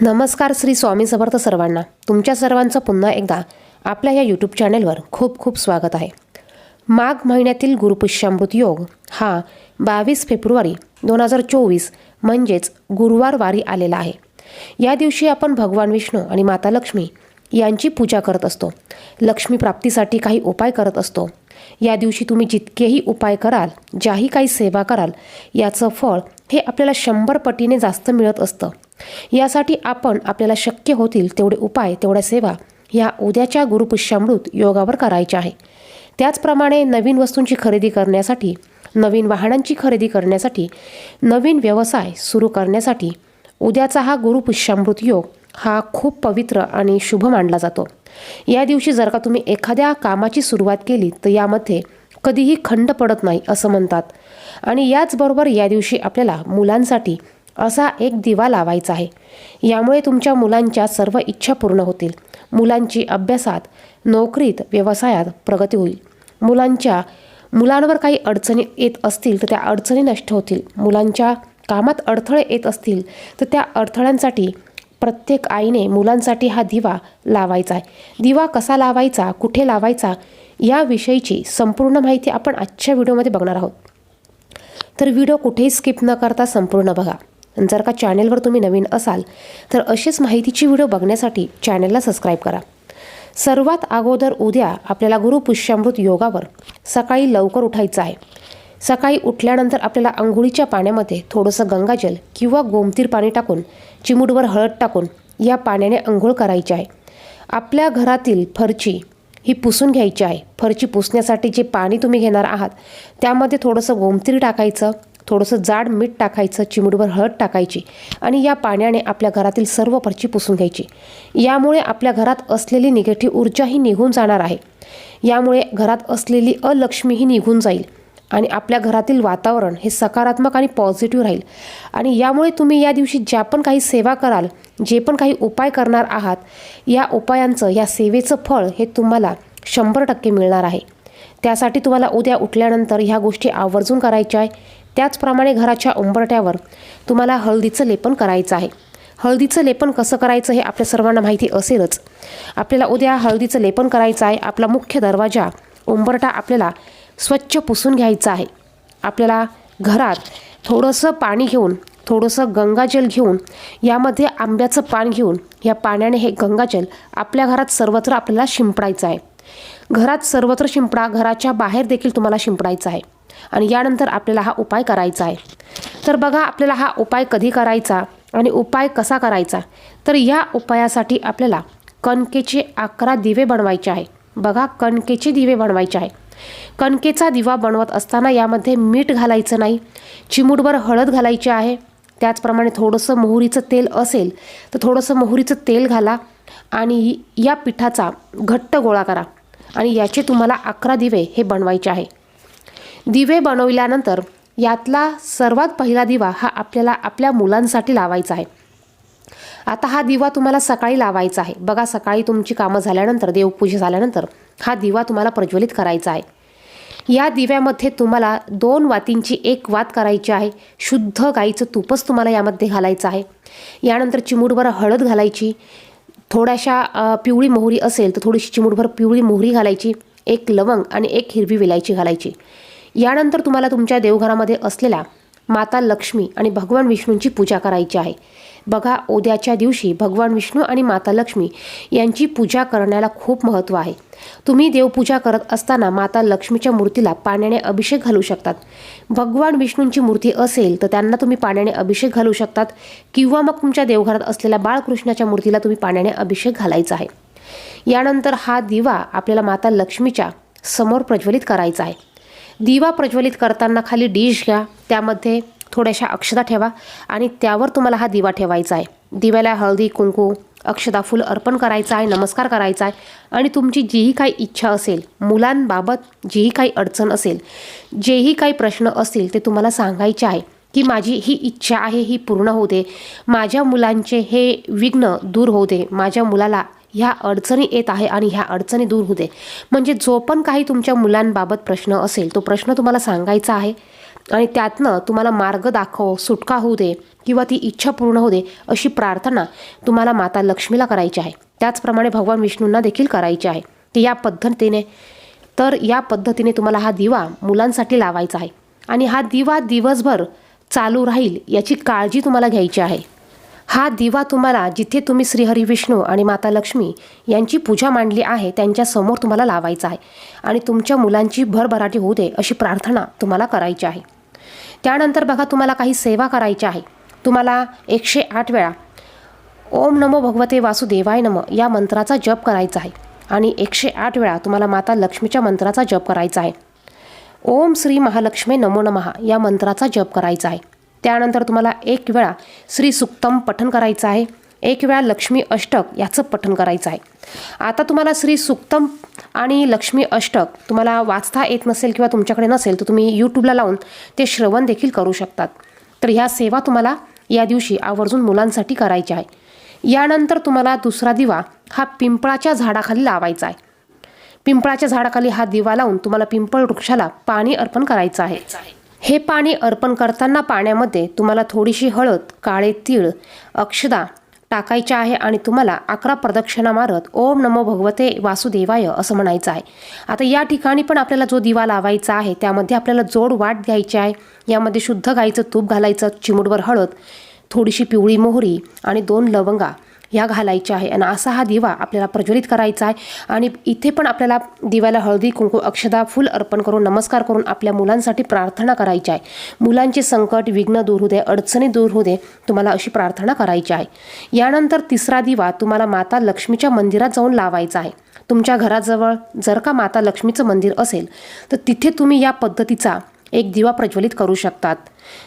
नमस्कार श्री स्वामी समर्थ सर्वांना. तुमच्या सर्वांचं पुन्हा एकदा आपल्या या यूट्यूब चॅनेलवर खूप खूप स्वागत आहे. माघ महिन्यातील गुरुपुष्यामृत योग हा बावीस फेब्रुवारी दोन हजार चोवीस म्हणजेच गुरुवार वारी आलेला आहे. या दिवशी आपण भगवान विष्णू आणि माता लक्ष्मी यांची पूजा करत असतो. लक्ष्मी प्राप्तीसाठी काही उपाय करत असतो. या दिवशी तुम्ही जितकेही उपाय कराल ज्याही काही सेवा कराल याचं फळ हे आपल्याला शंभर पटीने जास्त मिळत असतं. यासाठी आपण आपल्याला शक्य होतील तेवढे उपाय तेवढ्या सेवा ह्या उद्याच्या गुरुपुष्यामृत योगावर करायच्या आहे. त्याचप्रमाणे नवीन वस्तूंची खरेदी करण्यासाठी नवीन वाहनांची खरेदी करण्यासाठी नवीन व्यवसाय सुरू करण्यासाठी उद्याचा हा गुरुपुष्यामृत योग हा खूप पवित्र आणि शुभ मानला जातो. या दिवशी जर का तुम्ही एखाद्या कामाची सुरुवात केली तर यामध्ये कधीही खंड पडत नाही असं म्हणतात. आणि याचबरोबर या दिवशी आपल्याला मुलांसाठी असा एक दिवा लावायचा आहे. यामुळे तुमच्या मुलांच्या सर्व इच्छा पूर्ण होतील. मुलांची अभ्यासात नोकरीत व्यवसायात प्रगती होईल. मुलांच्या मुलांवर काही अडचणी येत असतील तर त्या अडचणी नष्ट होतील. मुलांच्या कामात अडथळे येत असतील तर त्या अडथळ्यांसाठी प्रत्येक आईने मुलांसाठी हा दिवा लावायचा आहे. दिवा कसा लावायचा कुठे लावायचा याविषयीची संपूर्ण माहिती आपण आजच्या व्हिडिओमध्ये बघणार आहोत. तर व्हिडिओ कुठेही स्किप न करता संपूर्ण बघा. जर का चॅनेलवर तुम्ही नवीन असाल तर अशीच माहितीची व्हिडिओ बघण्यासाठी चॅनेलला सबस्क्राईब करा. सर्वात अगोदर उद्या आपल्याला गुरुपुष्यामृत योगावर सकाळी लवकर उठायचं आहे. सकाळी उठल्यानंतर आपल्याला आंघोळीच्या पाण्यामध्ये थोडंसं गंगाजल किंवा गोमतीर पाणी टाकून चिमूटवर हळद टाकून या पाण्याने आंघोळ करायची आहे. आपल्या घरातील फरची ही पुसून घ्यायची आहे. फरची पुसण्यासाठी जे पाणी तुम्ही घेणार आहात त्यामध्ये थोडंसं गोमतीर टाकायचं थोडंसं जाड मीठ टाकायचं चिमूटभर हळद टाकायची आणि या पाण्याने आपल्या घरातील सर्व फरची पुसून घ्यायची. यामुळे आपल्या घरात असलेली निगेटिव्ह ऊर्जाही निघून जाणार आहे. यामुळे घरात असलेली अलक्ष्मीही निघून जाईल आणि आपल्या घरातील वातावरण हे सकारात्मक आणि पॉझिटिव्ह राहील. आणि यामुळे तुम्ही या दिवशी ज्या पण काही सेवा कराल जे पण काही उपाय करणार आहात या उपायांचं या सेवेचं फळ हे तुम्हाला शंभर टक्के मिळणार आहे. त्यासाठी तुम्हाला उद्या उठल्यानंतर ह्या गोष्टी आवर्जून करायच्या आहे. त्याचप्रमाणे घराच्या उंबरट्यावर तुम्हाला हळदीचं लेपन करायचं आहे. हळदीचं लेपन कसं करायचं हे आपल्या सर्वांना माहिती असेलच. आपल्याला उद्या हळदीचं लेपन करायचं आहे. आपला मुख्य दरवाजा उंबरटा आपल्याला स्वच्छ पुसून घ्यायचा आहे. आपल्याला घरात थोडंसं पाणी घेऊन थोडंसं गंगाजल घेऊन यामध्ये आंब्याचं पान घेऊन या पाण्याने हे गंगाजल आपल्या घरात सर्वत्र आपल्याला शिंपडायचं आहे. घरात सर्वत्र शिंपडा घराच्या बाहेर देखील तुम्हाला शिंपडायचं आहे. आणि यानंतर आपल्याला हा उपाय करायचा आहे. तर बघा आपल्याला हा उपाय कधी करायचा आणि उपाय कसा करायचा? तर या उपायासाठी आपल्याला कणकेचे अकरा दिवे बनवायचे आहे. बघा कणकेचे दिवे बनवायचे आहे. कणकेचा दिवा बनवत असताना यामध्ये मीठ घालायचं नाही. चिमूटभर हळद घालायची आहे. त्याचप्रमाणे थोडंसं मोहरीचं तेल असेल तर थोडंसं मोहरीचं तेल घाला आणि या पिठाचा घट्ट गोळा करा. आणि याचे तुम्हाला अकरा दिवे हे बनवायचे आहे. दिवे बनवल्यानंतर यातला सर्वात पहिला दिवा हा आपल्याला आपल्या मुलांसाठी लावायचा आहे. आता हा दिवा तुम्हाला सकाळी लावायचा आहे. बघा सकाळी तुमची कामं झाल्यानंतर देवपूजा झाल्यानंतर हा दिवा तुम्हाला प्रज्वलित करायचा आहे. या दिव्यामध्ये तुम्हाला दोन वातींची एक वात करायची आहे. शुद्ध गाईचं तूपच तुम्हाला यामध्ये घालायचं आहे. यानंतर चिमूटभर हळद घालायची. थोड्याशा पिवळी मोहरी असेल तर थोडीशी चिमूटभर पिवळी मोहरी घालायची. एक लवंग आणि एक हिरवी विलायची घालायची. यानंतर तुम्हाला तुमच्या देवघरामध्ये असलेल्या माता लक्ष्मी आणि भगवान विष्णूंची पूजा करायची आहे. बघा उद्याच्या दिवशी भगवान विष्णू आणि माता लक्ष्मी यांची पूजा करण्याला खूप महत्त्व आहे. तुम्ही देवपूजा करत असताना माता लक्ष्मीच्या मूर्तीला पाण्याने अभिषेक घालू शकतात. भगवान विष्णूंची मूर्ती असेल तर त्यांना तुम्ही पाण्याने अभिषेक घालू शकतात किंवा मग तुमच्या देवघरात असलेल्या बाळकृष्णाच्या मूर्तीला तुम्ही पाण्याने अभिषेक घालायचा आहे. यानंतर हा दिवा आपल्याला माता लक्ष्मीच्या समोर प्रज्वलित करायचा आहे. दिवा प्रज्वलित करताना खाली डिश घ्या. त्यामध्ये थोड्याशा अक्षता ठेवा आणि त्यावर तुम्हाला हा दिवा ठेवायचा आहे. दिव्याला हळदी कुंकू अक्षता फुल अर्पण करायचं आहे नमस्कार करायचा आहे आणि तुमची जीही काही इच्छा असेल मुलांबाबत जीही काही अडचण असेल जेही काही प्रश्न असतील ते तुम्हाला सांगायचे आहे की माझी ही इच्छा आहे ही पूर्ण होते माझ्या मुलांचे हे विघ्न दूर होते माझ्या मुलाला ह्या अडचणी येत आहे आणि ह्या अडचणी दूर होते म्हणजे जो पण काही तुमच्या मुलांबाबत प्रश्न असेल तो प्रश्न तुम्हाला सांगायचा आहे आणि त्यातनं तुम्हाला मार्ग दाखव सुटका होऊ दे किंवा ती इच्छा पूर्ण होऊ दे अशी प्रार्थना तुम्हाला माता लक्ष्मीला करायची आहे. त्याचप्रमाणे भगवान विष्णूंना देखील करायची आहे. की या पद्धतीने तर या पद्धतीने तुम्हाला हा दिवा मुलांसाठी लावायचा आहे. आणि हा दिवा दिवसभर चालू राहील याची काळजी तुम्हाला घ्यायची आहे. हा दिवा तुम्हाला जिथे तुम्ही श्रीहरी विष्णू आणि माता लक्ष्मी यांची पूजा मांडली आहे त्यांच्यासमोर तुम्हाला लावायचा आहे. आणि तुमच्या मुलांची भरभराटी होऊ दे अशी प्रार्थना तुम्हाला करायची आहे. त्यानंतर बघा तुम्हाला काही सेवा करायची आहे. तुम्हाला एकशे आठ वेळा ओम नमो भगवते वासुदेवाय नम या मंत्राचा जप करायचा आहे. आणि एकशे आठ वेळा तुम्हाला माता लक्ष्मीच्या मंत्राचा जप करायचा आहे. ओम श्री महालक्ष्मी नमो नमः या मंत्राचा जप करायचा आहे. त्यानंतर तुम्हाला एक वेळा श्री सुक्तम पठन करायचं आहे. एक वेळा लक्ष्मी अष्टक याचं पठन करायचं आहे. आता तुम्हाला श्री सुक्तम आणि लक्ष्मी अष्टक तुम्हाला वाचता येत नसेल किंवा तुमच्याकडे नसेल तर तुम्ही यूट्यूबला लावून ते श्रवण देखील करू शकतात. तर ह्या सेवा तुम्हाला या दिवशी आवर्जून मुलांसाठी करायची आहे. यानंतर तुम्हाला दुसरा दिवा हा पिंपळाच्या झाडाखाली लावायचा आहे. पिंपळाच्या झाडाखाली हा दिवा लावून तुम्हाला पिंपळ वृक्षाला पाणी अर्पण करायचं आहे. हे पाणी अर्पण करताना पाण्यामध्ये तुम्हाला थोडीशी हळद काळे तीळ अक्षदा टाकायच्या आहे आणि तुम्हाला अकरा प्रदक्षिणा मारत ओम नमो भगवते वासुदेवाय असं म्हणायचं आहे. आता या ठिकाणी पण आपल्याला जो दिवा लावायचा आहे त्यामध्ये आपल्याला जोड वाट द्यायची आहे. यामध्ये शुद्ध गाईचं तूप घालायचं चिमूटभर हळद थोडीशी पिवळी मोहरी आणि दोन लवंगा ह्या घालायच्या आहे. आणि असा हा दिवा आपल्याला प्रज्वलित करायचा आहे. आणि इथे पण आपल्याला दिव्याला हळदी कुंकू अक्षदा फुल अर्पण करून नमस्कार करून आपल्या मुलांसाठी प्रार्थना करायची आहे. मुलांचे संकट विघ्न दूर होऊ दे अडचणी दूर होऊ दे तुम्हाला अशी प्रार्थना करायची आहे. यानंतर तिसरा दिवा तुम्हाला माता लक्ष्मीच्या मंदिरात जाऊन लावायचा आहे. तुमच्या घराजवळ जर का माता लक्ष्मीचं मंदिर असेल तर तिथे तुम्ही या पद्धतीचा एक दिवा प्रज्वलित करू शकतात.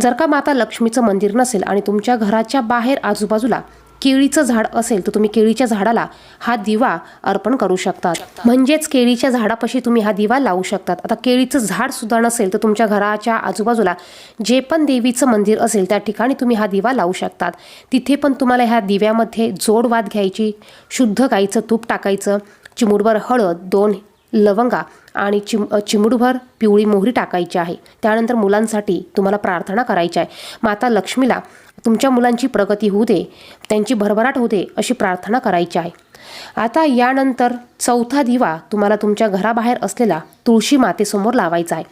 जर का माता लक्ष्मीचं मंदिर नसेल आणि तुमच्या घराच्या बाहेर आजूबाजूला केळीचं झाड असेल तर तुम्ही केळीच्या झाडाला हा दिवा अर्पण करू शकतात. म्हणजेच केळीच्या झाडापाशी तुम्ही हा दिवा लावू शकतात. आता केळीचं झाड सुद्धा नसेल तर तुमच्या घराच्या आजूबाजूला जे पण देवीचं मंदिर असेल त्या ठिकाणी तुम्ही हा दिवा लावू शकतात. तिथे पण तुम्हाला ह्या दिव्यामध्ये जोडवाद घ्यायची शुद्ध गाईचं तूप टाकायचं चिमुडभर हळद दोन लवंगा आणि चिम चिमडूभर पिवळी मोहरी टाकायची आहे. त्यानंतर मुलांसाठी तुम्हाला प्रार्थना करायची आहे. माता लक्ष्मीला तुमच्या मुलांची प्रगती होऊ दे त्यांची भरभराट होऊ दे अशी प्रार्थना करायची आहे. आता यानंतर चौथा दिवा तुम्हाला तुमच्या घराबाहेर असलेला तुळशी मातेसमोर लावायचा आहे.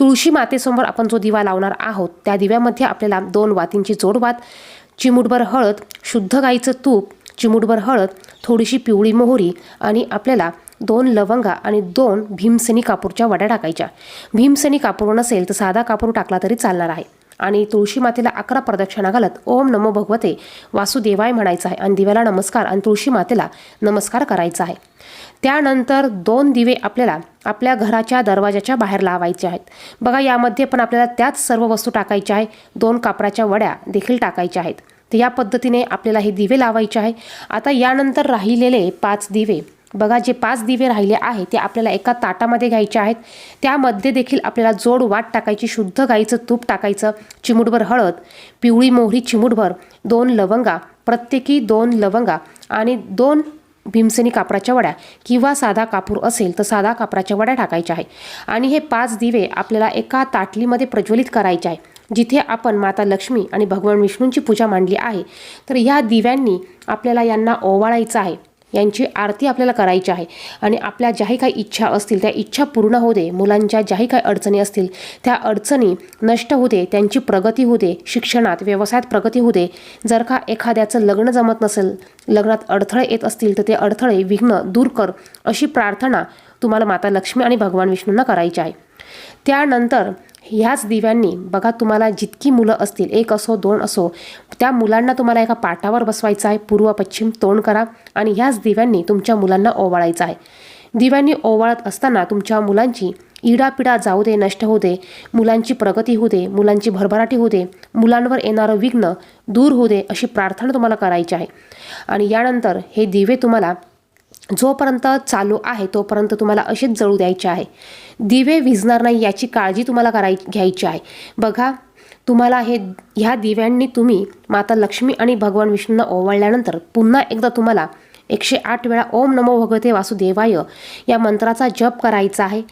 तुळशी मातेसमोर आपण जो दिवा लावणार आहोत त्या दिव्यामध्ये आपल्याला दोन वातींची जोडवात चिमुटभर हळद शुद्ध गाईचं तूप चिमुटभर हळद थोडीशी पिवळी मोहरी आणि आपल्याला दोन लवंगा आणि दोन भीमसेनी कापूरच्या वड्या टाकायच्या. भीमसेनी कापूर नसेल तर साधा कापूर टाकला तरी चालणार आहे. आणि तुळशी मातेला अकरा प्रदक्षिणा घालत ओम नमो भगवते वासुदेवाय म्हणायचं आहे आणि दिव्याला नमस्कार आणि तुळशी मातेला नमस्कार करायचा आहे. त्यानंतर दोन दिवे आपल्याला आपल्या घराच्या दरवाजाच्या बाहेर लावायचे आहेत. बघा यामध्ये पण आपल्याला त्याच सर्व वस्तू टाकायच्या आहे दोन कापराच्या वड्या देखील टाकायच्या आहेत. तर या पद्धतीने आपल्याला हे दिवे लावायचे आहे. आता यानंतर राहिलेले पाच दिवे बघा जे पाच दिवे राहिले आहे ते आपल्याला एका ताटामध्ये घ्यायचे आहेत. त्यामध्ये देखील आपल्याला जोड वाट टाकायची शुद्ध गाईचं तूप टाकायचं चिमुटभर हळद पिवळी मोहरी चिमुटभर दोन लवंगा प्रत्येकी दोन लवंगा आणि दोन भीमसेनी कापराच्या वड्या किंवा साधा कापूर असेल तर साधा कापराच्या वड्या टाकायच्या आहे आणि हे पाच दिवे आपल्याला एका ताटलीमध्ये प्रज्वलित करायचे आहे जिथे आपण माता लक्ष्मी आणि भगवान विष्णूंची पूजा मांडली आहे तर ह्या दिव्यांनी आपल्याला यांना ओवाळायचं आहे. यांची आरती आपल्याला करायची आहे. आणि आपल्या ज्याही काही इच्छा असतील त्या इच्छा पूर्ण होऊ दे. मुलांच्या ज्याही काही अडचणी असतील त्या अडचणी नष्ट होऊ दे. त्यांची प्रगती होऊ दे. शिक्षणात व्यवसायात प्रगती होऊ दे. जर का एखाद्याचं लग्न जमत नसेल लग्नात अडथळे येत असतील तर ते अडथळे विघ्न दूर कर अशी प्रार्थना तुम्हाला माता लक्ष्मी आणि भगवान विष्णूंना करायची आहे. त्यानंतर ह्याच दिव्यांनी बघा तुम्हाला जितकी मुलं असतील एक असो दोन असो त्या मुलांना तुम्हाला एका पाटावर बसवायचं आहे पूर्व पश्चिम तोंड करा आणि ह्याच दिव्यांनी तुमच्या मुलांना ओवाळायचं आहे. दिव्यांनी ओवाळत असताना तुमच्या मुलांची इडापिडा जाऊ दे नष्ट होऊ दे मुलांची प्रगती होऊ दे मुलांची भरभराटी होऊ दे मुलांवर येणारं विघ्न दूर होऊ दे अशी प्रार्थना तुम्हाला करायची आहे. आणि यानंतर हे दिवे तुम्हाला जोपर्यंत चालू आहे तोपर्यंत तुम्हाला असेच जळू द्यायचे आहे. दिवे विझणार नाही याची काळजी तुम्हाला कराय घ्यायची आहे. बघा तुम्हाला हे ह्या दिव्यांनी तुम्ही माता लक्ष्मी आणि भगवान विष्णूंना ओवाळल्यानंतर पुन्हा एकदा तुम्हाला एकशे आठ वेळा ओम नमो भगवते वासुदेवाय या मंत्राचा जप करायचा आहे.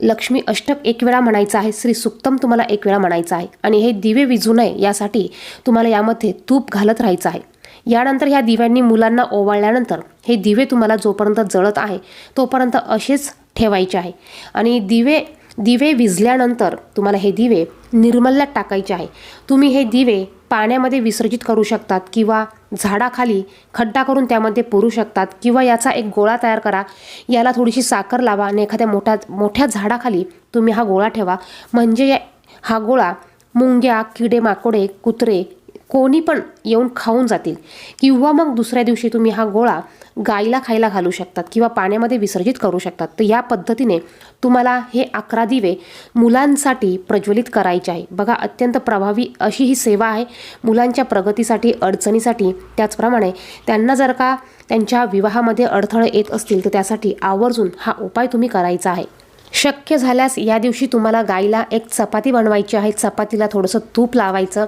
लक्ष्मी अष्टक एक वेळा म्हणायचं आहे श्री सुक्तम तुम्हाला एक वेळा म्हणायचं आहे. आणि हे दिवे विजू नये यासाठी तुम्हाला यामध्ये तूप घालत राहायचं आहे. यानंतर ह्या दिव्यांनी मुलांना ओवाळल्यानंतर हे दिवे तुम्हाला जोपर्यंत जळत आहे तोपर्यंत असेच ठेवायचे आहे. आणि दिवे दिवे विझल्यानंतर तुम्हाला हे दिवे निर्मल्यात टाकायचे आहे. तुम्ही हे दिवे पाण्यामध्ये विसर्जित करू शकतात किंवा झाडाखाली खड्डा करून त्यामध्ये पुरू शकतात किंवा याचा एक गोळा तयार करा. याला थोडीशी साखर लावा आणि एखाद्या मोठ्या मोठ्या झाडाखाली तुम्ही हा गोळा ठेवा. म्हणजे हा गोळा मुंग्या किडे माकोडे कुत्रे कोणी पण येऊन खाऊन जातील. किंवा मग दुसऱ्या दिवशी तुम्ही हा गोळा गाईला खायला घालू शकतात किंवा पाण्यामध्ये विसर्जित करू शकतात. तर या पद्धतीने तुम्हाला हे अकरा दिवे मुलांसाठी प्रज्वलित करायचे आहे. बघा अत्यंत प्रभावी अशी ही सेवा आहे. मुलांच्या प्रगतीसाठी अडचणीसाठी त्याचप्रमाणे त्यांना जर का त्यांच्या विवाहामध्ये अडथळे येत असतील तर त्यासाठी आवर्जून हा उपाय तुम्ही करायचा आहे. शक्य झाल्यास या दिवशी तुम्हाला गाईला एक चपाती बनवायची आहे. चपातीला थोडंसं तूप लावायचं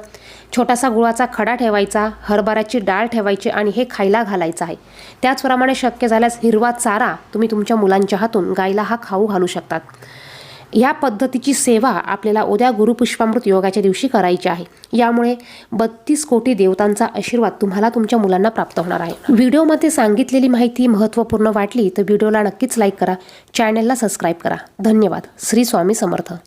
छोटासा गुळाचा खडा ठेवायचा हरभऱ्याची डाळ ठेवायची आणि हे खायला घालायचं आहे. त्याचप्रमाणे शक्य झाल्यास हिरवा चारा तुम्ही तुमच्या मुलांच्या हातून गाईला हा खाऊ घालू शकतात. या पद्धतीची सेवा आपल्याला उद्या गुरुपुष्पामृत योगाच्या दिवशी करायची आहे. यामुळे बत्तीस कोटी देवतांचा आशीर्वाद तुम्हाला तुमच्या मुलांना प्राप्त होणार आहे. व्हिडिओमध्ये सांगितलेली माहिती महत्त्वपूर्ण वाटली तर व्हिडिओला नक्कीच लाईक करा. चॅनलला सबस्क्राईब करा. धन्यवाद. श्री स्वामी समर्थ.